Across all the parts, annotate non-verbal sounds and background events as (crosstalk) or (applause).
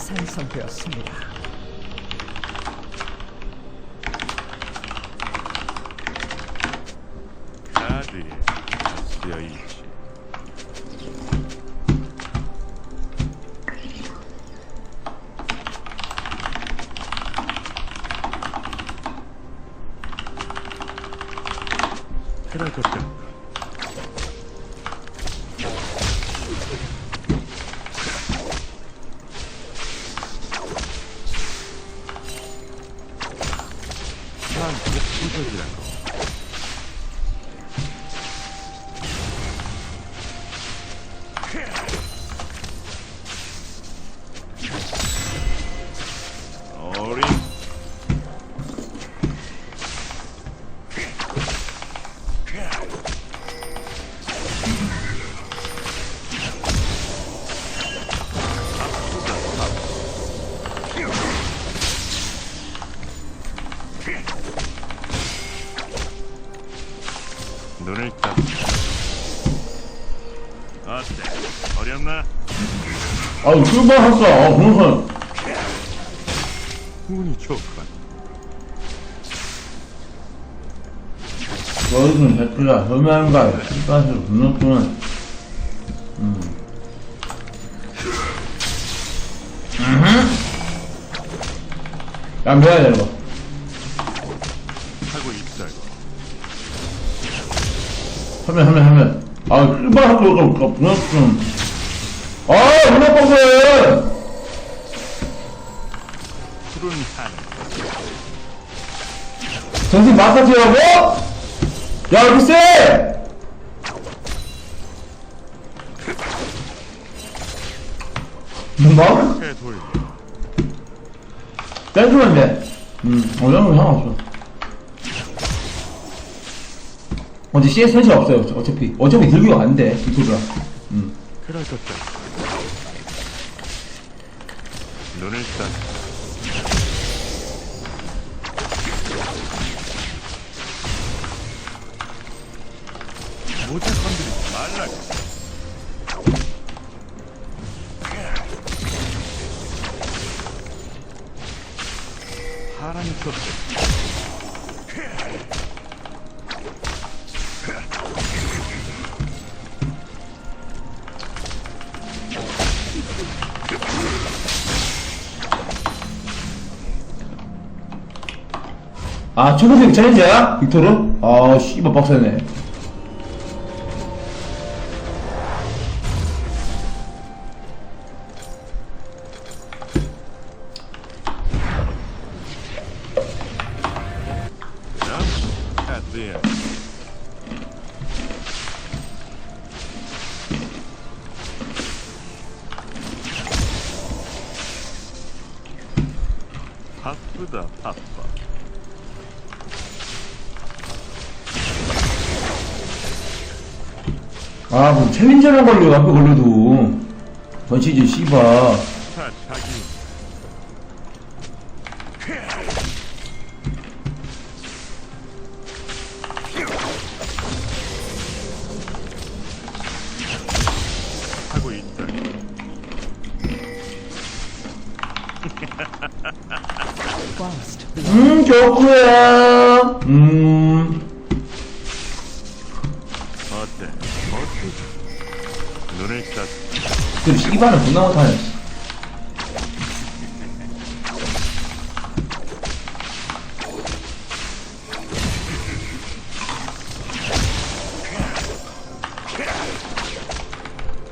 생성되었습니다. 난 독보적이라고. 아유, 출발했어. 아, 그래서. 운이 좋군 너희는 백두야, 혐오한가, 출발해서 분노구나. 음. 야, 뭐야, 이거. 하고 있다고 하면, 하면, 하면. 아, 이거, 분노구나. 아, 하늘 정신 마사지라고? 야, 세! 뭔가? 땡큐면 돼. 음, 어려운 건 상관없어. 어제 CS 현실 없어요, 어차피. 어차피 들기가 안 돼, 이토가. 음. 그럴 것같다 눈을 딱 모자 건드리지 말라고 파란이 쳤 아, 초록색 챌린저야? 빅토르? 아, 씨발 빡세네. 뭐 챌린저랑 걸려, 앞에 걸려도. 전 시즌 씨발. 자 자기 하고 있다 음, 좋구요. 음. 그 씨발은 존나 못하네.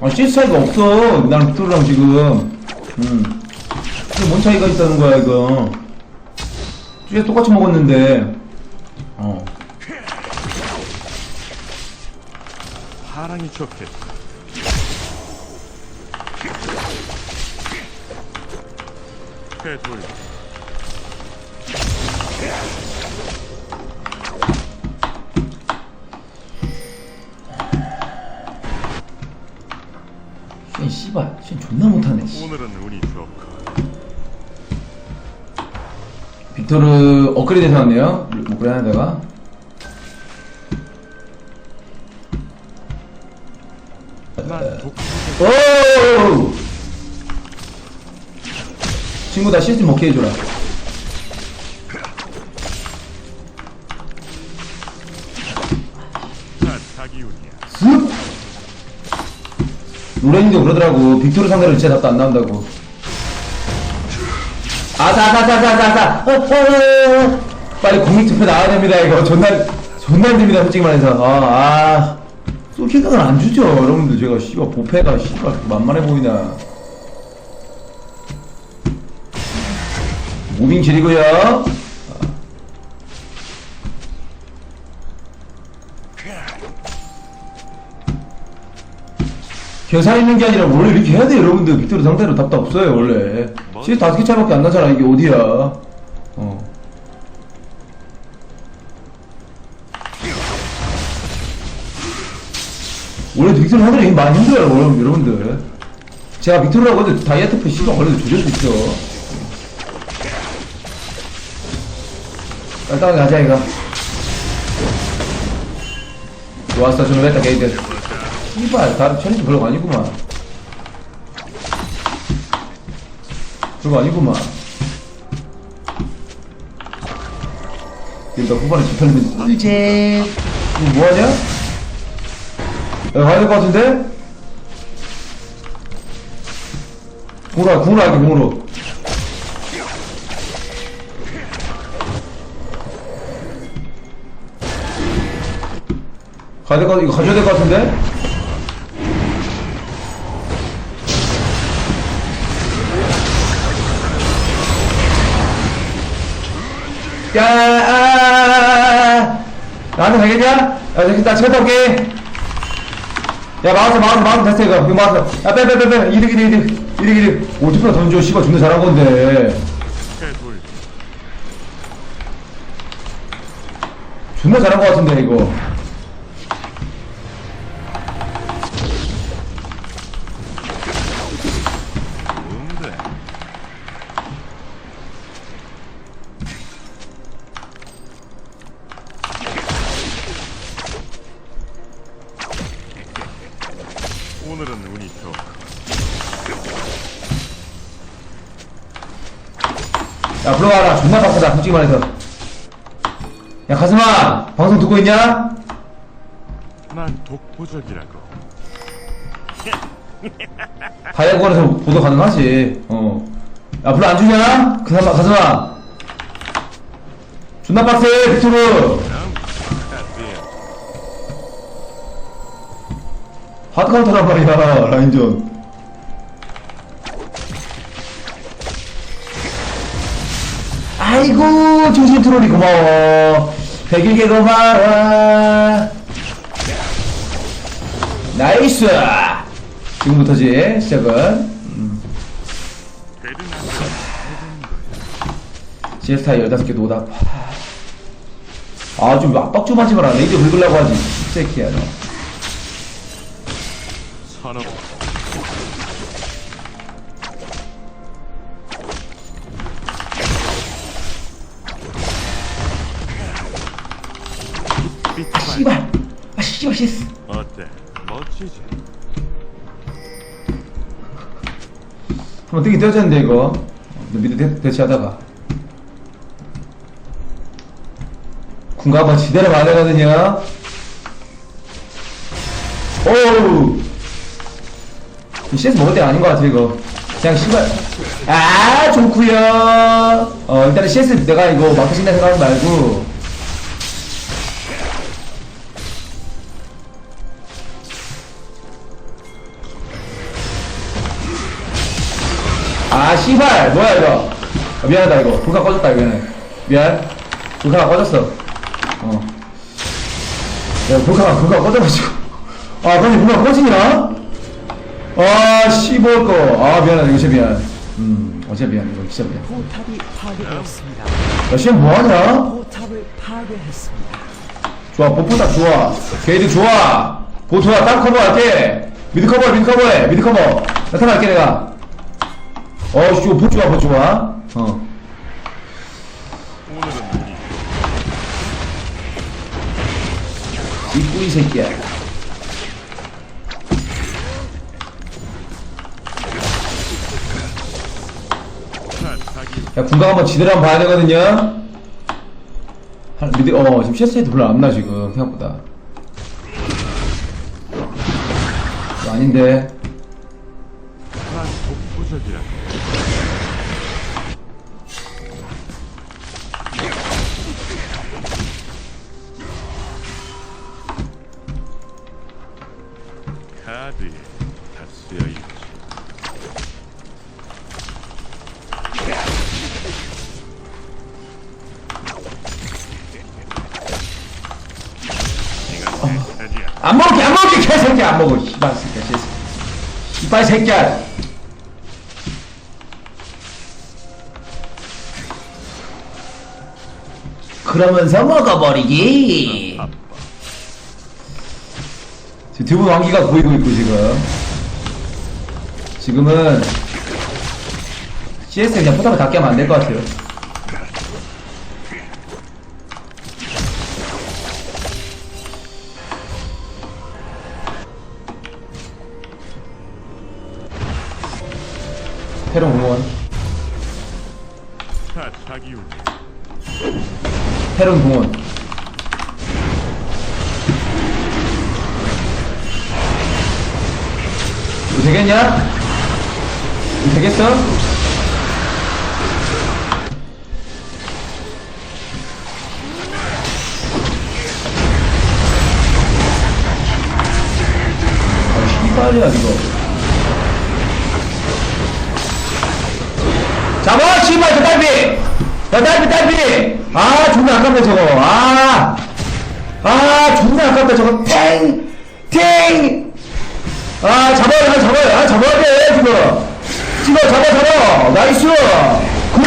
아, CS 차이가 없어. 나랑 빅토르랑 지금. 음. 이게 뭔 차이가 있다는 거야, 이거. CS 똑같이 먹었는데. 어. 파랑이 좋겠다 해돌 쉔 씨발. 쉔 존나 못하네, 씨. 오늘은 운이 좋고 빅토르 업그레이드 해놨네요. 업그레이드 하다가. 친구 다 시스템 먹게 해줘라. 쓱! 로렌이도 그러더라고. 빅토르 상대로 진짜 답도 안 나온다고. 아사사사사사사! 어, 어, 어, 어. 빨리 국민투표 나와야 됩니다, 이거. 존나, 존나 힘듭니다, 솔직히 말해서. 아, 아. 솔킬각을 안 주죠, 여러분들. 제가, 씨발, 보패가, 씨발, 만만해 보이나. 무빙 지리고요. 계산 있는 게 아니라 원래 이렇게 해야 돼 여러분들. 빅토르 상대로 답도 없어요 원래. 시즈 다섯 개 차이밖에 안 나잖아 이게 어디야. 어. 원래 빅토르 상대로 많이 힘들어요 여러분- 여러분들. 제가 빅토르라고 해도 다이아트 시간 걸려도 조절 수 있어 깔끔하게 가자 이거. 좋았어 좀 했다 게이드 이발 다른 천이도 별거 아니구만. 별거 아니구만. 일단 후반에 집털리면 꿀잼 이거 뭐하냐? 야 가야 될 것 같은데? 공으로 공으로 할게 공으로 가야 될 것, 이거 가져야 될 것 같은데? 야, 아, 아, 나한테 가겠냐? 야, 저기, 나 치갔다 올게. 야, 막았어, 막았어, 막았어, 됐어, 이거. 이거 막았어. 야, 빼, 빼, 빼, 빼. 이득, 이득, 이득. 이득, 이득. 50% 던져, 씨발, 존나 잘한 건데. 존나 잘한 것 같은데, 이거. 바쁘다, 솔직히 말해서. 야, 가슴아! 방송 듣고 있냐? 난 독보적이라고. (laughs) 다이아곤에서 보도 가능하지. 어. 야, 불러 안 주냐? 가슴아, 가슴아. 존나 빡세, 빅토르. 난 카드야. 하드 카운터란 말이야, 라인전. 아이고, 중심 트롤이 고마워. 백일개 고마워. 나이스! 지금부터지, 시작은. 안 시에스타 15개 노답. 아, 좀 압박 좀 하지 마라. 레이저 긁으려고 하지. 새끼야, 너. 선업. 아, 씨스. 어때? 멋지지? 한번 뜨기 떼어졌는데, 이거. 너 미드 대, 대치하다가. 군가 한번 지대로 봐야 되거든요. 오우! 이 CS 먹을 때가 아닌 것 같아, 이거. 그냥 씨발. 아, 좋구요 어, 일단은 CS 내가 이거 막혀진다 생각하지 말고. 씨발! 뭐야, 이거. 아, 미안하다, 이거. 불가 꺼졌다, 이거는. 미안. 불가가 꺼졌어. 어. 야, 불가가, 불가가 꺼져가지고. 아, 근데 불가가 꺼지냐? 아, 씨발 거. 아, 미안하다, 이거 진짜 미안. 음, 어제 미안, 이거 진짜 미안. 포탑이 파괴되었습니다. 야, 시험 뭐하냐? 포탑을 파괴했습니다. 좋아, 보포다 좋아. 게이드 좋아. 보토야, 딱 커버할게. 미드 커버, 미드 커버해. 미드 커버. 나타날게, 내가. 어, 씨, 보 좋아, 보 좋아. 어. 이 뿌리 새끼야. 야, 군각 한번 지대로 한번 봐야 되거든요. 한, 미드, 어, 지금 CS 별로 안 나, 지금, 생각보다. 아닌데. 난 독보적이라. 카드에 다 쓰여 있지. 이건 내 차지야. 안 먹을게, 안 먹을게, 개새끼야, 안 먹어. 씨발 새끼야, 개새끼야. 이빨 새끼야. 그러면서 먹어버리기. 지금 두분 왕기가 보이고 있고, 지금. 지금은, CS 그냥 포탑을 닫게 하면 안 될 것 같아요. 테론 응원. 다 자기 운. 테론 공원. 이거 되겠냐? 이거 되겠어? 아, 씨발이야, 이거. 잡아, 씨발, 저 딸비! 야, 딸비, 딸비! 아, 존나 아깝네, 저거. 아! 아, 존나 아깝다, 저거. 탱! 탱! 아, 잡아야 돼, 잡아야 아, 잡아야 돼, 지금. 지금, 잡아, 잡아. 나이스! 굿!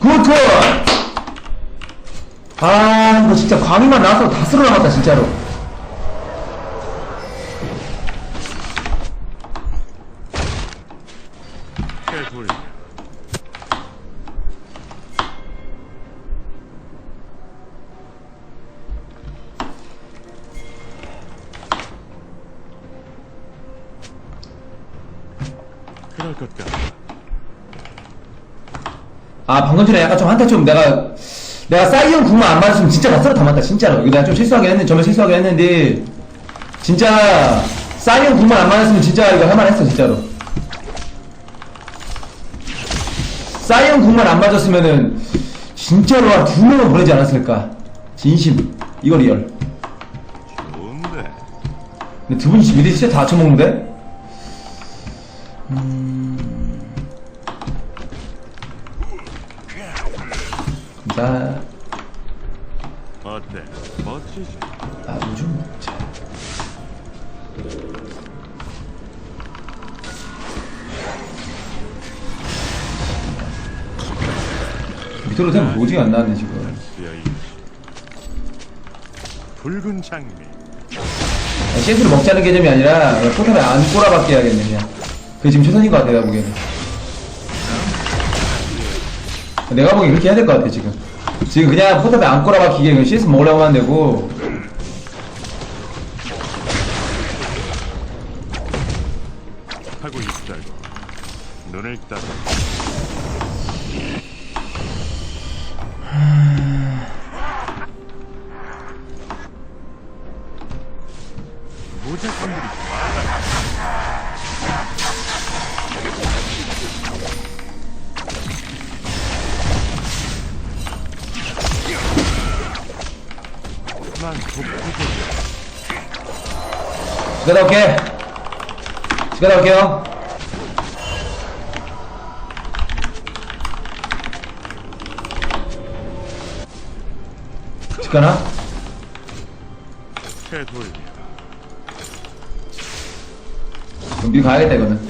굿, 굿! 아, 이거 진짜 광희만 나와서 다 쓸어 남았다, 진짜로. 그럴 것 같다. 아, 방금 전에 약간 좀 한타 좀 내가, 내가 사이언 궁만 안 맞았으면 진짜 다 쓸어 담았다, 진짜로. 이거 내가 좀 실수하긴 했는데, 정말 실수하긴 했는데, 진짜, 사이언 궁만 안 맞았으면 진짜 이거 할만했어, 진짜로. 사이언 궁만 안 맞았으면은, 진짜로 한 두 명은 보내지 않았을까. 진심. 이거 리얼. 좋은데. 근데 두 분이 미드 진짜 다 쳐먹는데? 아, 요즘 먹자. 밑으로 되면 오징어 안 나왔네, 지금. 붉은 장미. 아, CS를 먹자는 개념이 아니라, 그냥 포탑에 안 꼬라박게 해야겠네, 그냥. 그게 지금 최선인 것 같아, 내가 보기에는. 내가 보기엔 그렇게 해야 될 것 같아, 지금. 지금 그냥 포탑에 안 꼬라박히게 그냥 CS 먹으려고 하면 되고, 무작품들이 많아. 난 독보적이야. 집에 나올게. 집에 나올게요. 집 가나? 최돌 미리 가야겠다, 이거는.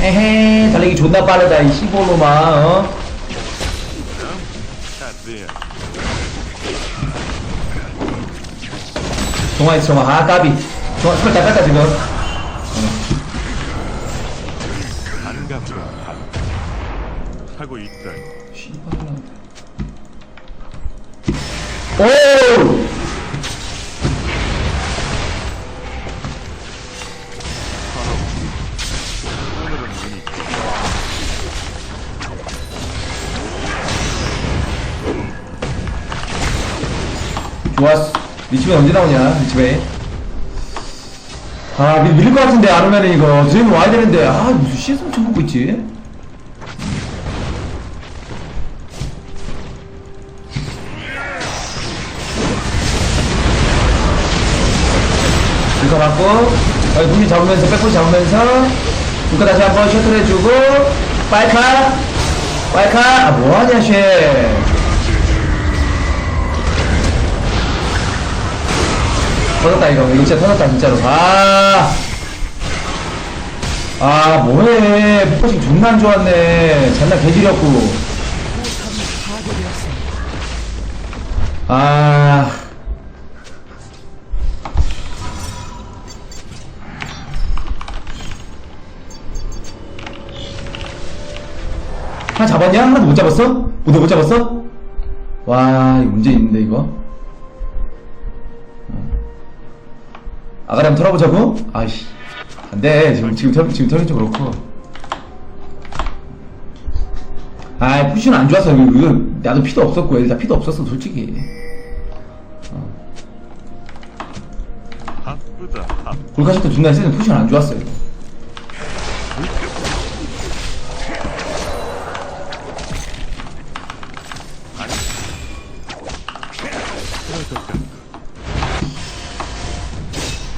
헤헤, 달리기 존나 빠르다, 이 시골로마, 어? 동아 있어, 동아. 아, 까비. 동아, 스컬 다 뺐다, 지금. 하고 있다. 씨발라. 오! 좋았어. 리치베이 언제 나오냐, 리치베이. 아, 밀, 밀릴 것 같은데, 안 오면은 이거. 드림은 와야 되는데, 아, 무슨 CS 엄청 먹고 있지? 불카 맞고, 어, 눈이 잡으면서, 백볼 잡으면서, 불카 다시 한번 셔틀 해주고, 빨카, 빨카, 아, 뭐하냐, 쉐. 터졌다 이거 진짜 터졌다 진짜로 아. 아 뭐해 포커싱 존나 안 좋았네 잔나 개지렸고. 아 하나 잡았냐? 하나도 못 잡았어? 모두 못 잡았어? 와 문제 있는데 이거 아가리 한번 털어보자고? 아이씨. 안돼. 지금 지금 털 지금 털긴 좀 그렇고. 아이 푸시는 안 좋았어 이거, 이거 나도 피도 없었고 애들 다 피도 없었어 솔직히. 바쁘다 바쁘다 골카시도 중간에 쓰는 푸시는 안 좋았어 이거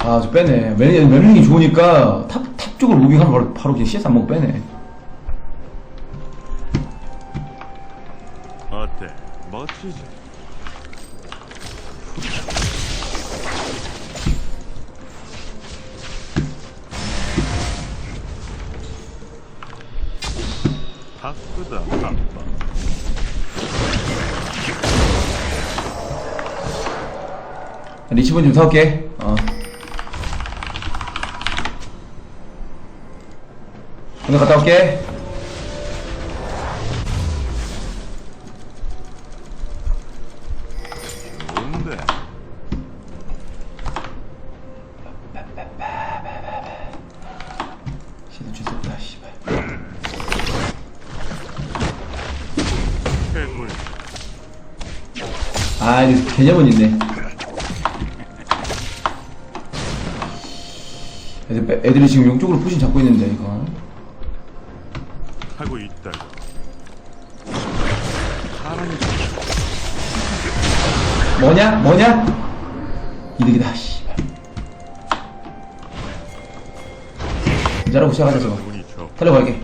아, 저 빼네. 멜- 멜링이 좋으니까 탑, 탑 쪽으로 무빙하면 바로, 바로 그냥 CS 안 먹고 빼네. 어때 멋지지 바쁘다 바빠 리치본 좀 사올게. 어. 오늘 갔다 올게. 시도 씨발. 아, 이거 개념은 있네. 애들, 빼- 애들이 지금 용쪽으로 푸신 잡고 있는데, 이거. 하고 있다고 사람이 뭐냐? 뭐냐? 이득이다, 씨발. 잘하고 시작하자, 저거. 달려갈게.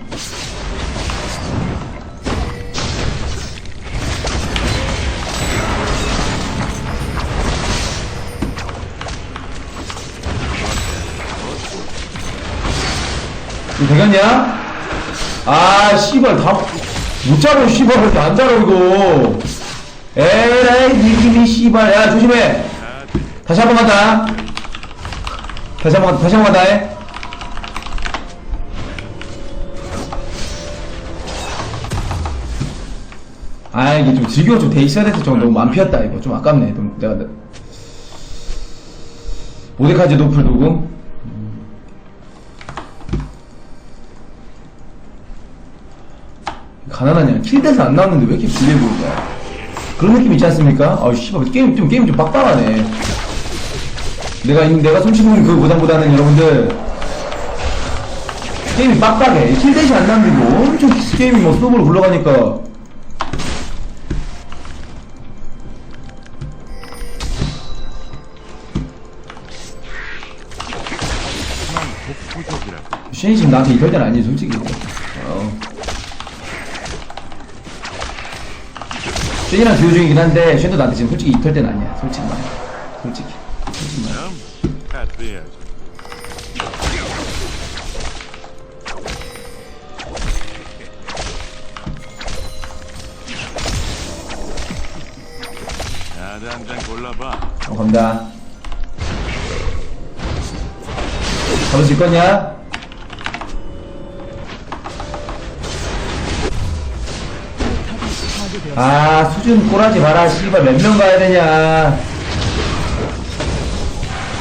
되겠냐? 아, 씨발, 다, 못 잡아, 씨발, 왜 이렇게 안 잡아, 이거. 에라이, 니김이, 씨발. 야, 조심해. 다시 한 번 간다. 다시 한 번, 다시 한 번 간다, 해. 아 이게 좀 즐겨 좀돼 있어야 돼서 좀 너무 안 피었다 이거 좀 아깝네 좀 내가 내- 모데카즈 노플 누구? 가난하냐? 킬대서 안 나왔는데 왜 이렇게 불리해 보이냐 그런 느낌 있지 않습니까? 아 씨발 게임 좀 게임 좀 빡빡하네. 내가 이- 내가 보는 그 보다보다는 여러분들 게임이 빡빡해. 킬대시 안 나왔는데 뭐 엄청 게임이 뭐 수업으로 굴러가니까. 쉔이 지금 나한테 이럴 때는 아니지 솔직히 쉔이랑 듀오 중이긴 한데 쉔도 나한테 지금 솔직히 이럴 때는 아니야. 솔직히 말해. 솔직히. 솔직히 말해 한잔 골라봐 어 갑니다. 잡을 수 있겠냐? 아 수준 꼬라지 마라 씨발. 몇 명 가야 되냐?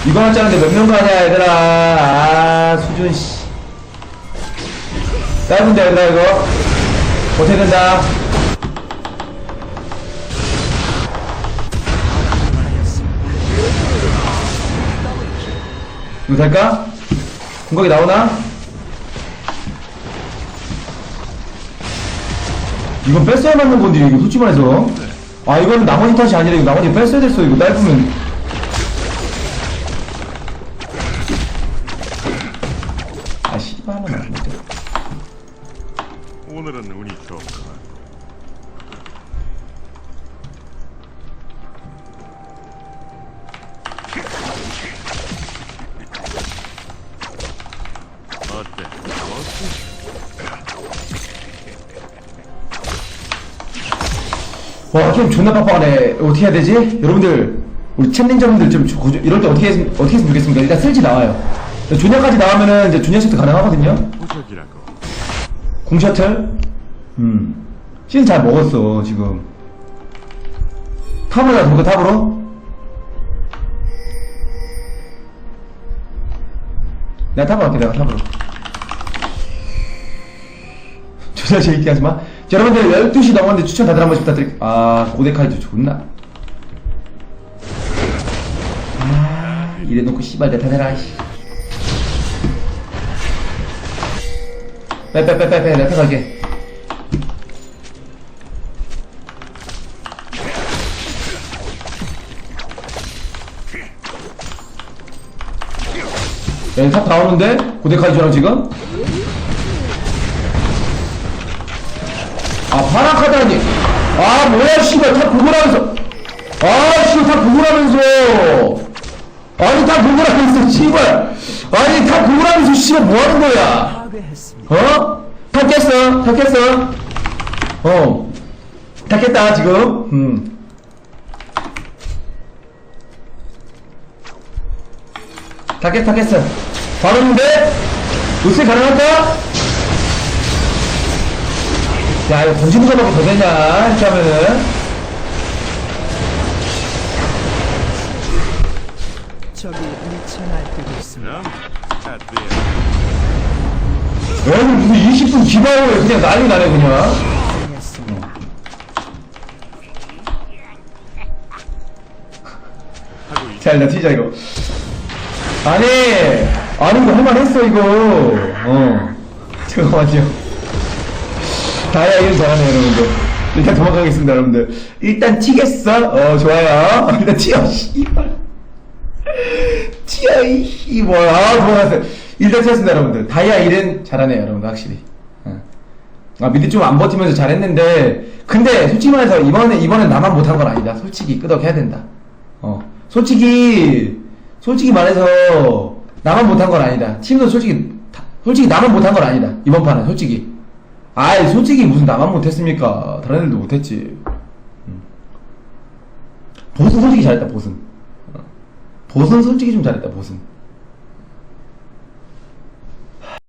이번 짜는데 몇 명 가냐 얘들아? 아 수준 씨. 짧은데 얘들아 이거. 고생된다. 이거 될까? 공격이 나오나? 이건 뺐어야 맞는 건데, 이거 솔직히 말해서. 아, 이거는 나머지 탓이 아니라, 이거 나머지 뺐어야 됐어, 이거 짧으면. 아, 씨발, 하나 안 돼. 오늘은 운이 좋구나. 와, 게임 존나 빡빡하네. 어떻게 해야 되지? 여러분들, 우리 챌린저분들 좀, 조- 이럴 때 어떻게, 했, 어떻게 했으면 좋겠습니까? 일단 쓸지 나와요. 조냐까지 나오면은 이제 조냐 세트 가능하거든요? 부적이라고. 궁셔틀? 음. 시즌 잘 먹었어, 지금. 탑으로 가볼까, 탑으로? 내가 탑으로 갈게, 내가 탑으로. (laughs) 조냐 재밌게 하지 마. 자, 여러분들 12시 넘었는데 추천 다들 한 번씩 부탁드릴게요. 아, 고데카이도 존나. 아, 이래놓고 씨발 내타 내라, 씨. 빼빼빼빼빼 내타 갈게. 야, 탑 나오는데? 고데카이저랑 지금? 아, 아니. 아, 뭐야, 씨발, 다 구글하면서. 아, 씨발, 다 구글하면서. 아니, 다 구글하면서, 씨발. 아니, 다 구글하면서, 씨발, 뭐 하는 거야? 어? 다 깼어, 다 깼어. 어. 다 깼다, 지금. 음. 다 깼어, 다 깼어. 바로 있는데? 요새 가능할까? 야, 이거 던지는 거밖에 더 되냐? 이렇게 하면은. 적이 미쳐 날뛰고 있습니다. 여기 무슨 20분 기바오에 그냥 난리 나네, 그냥. 파괴했습니다. 하고 있. 자, 일단 튀자, 이거. 아니, 아니, 이거 할만했어, 이거. 어. 잠깐만요. 다이아 이름 잘하네, 여러분들. 일단 도망가겠습니다, 여러분들. 일단 튀겠어? 어, 좋아요. (laughs) 일단 튀어, 씨발. 튀어, 이 씨발. 아, 도망갔어요. 일단 튀었습니다, 여러분들. 다이아 1은 잘하네요, 여러분들, 확실히. 어. 아, 미드 좀안 버티면서 잘했는데, 근데 솔직히 말해서 이번에, 이번엔 나만 못한 건 아니다. 솔직히 끄덕해야 된다. 어. 솔직히, 솔직히 말해서, 나만 못한 건 아니다. 팀도 솔직히, 다- 솔직히 나만 못한 건 아니다. 이번 판은, 솔직히. 아이, 솔직히 무슨 나만 못했습니까? 다른 애들도 못했지. 음. 보슨 솔직히 잘했다, 보슨. 어. 보슨 솔직히 좀 잘했다, 보슨.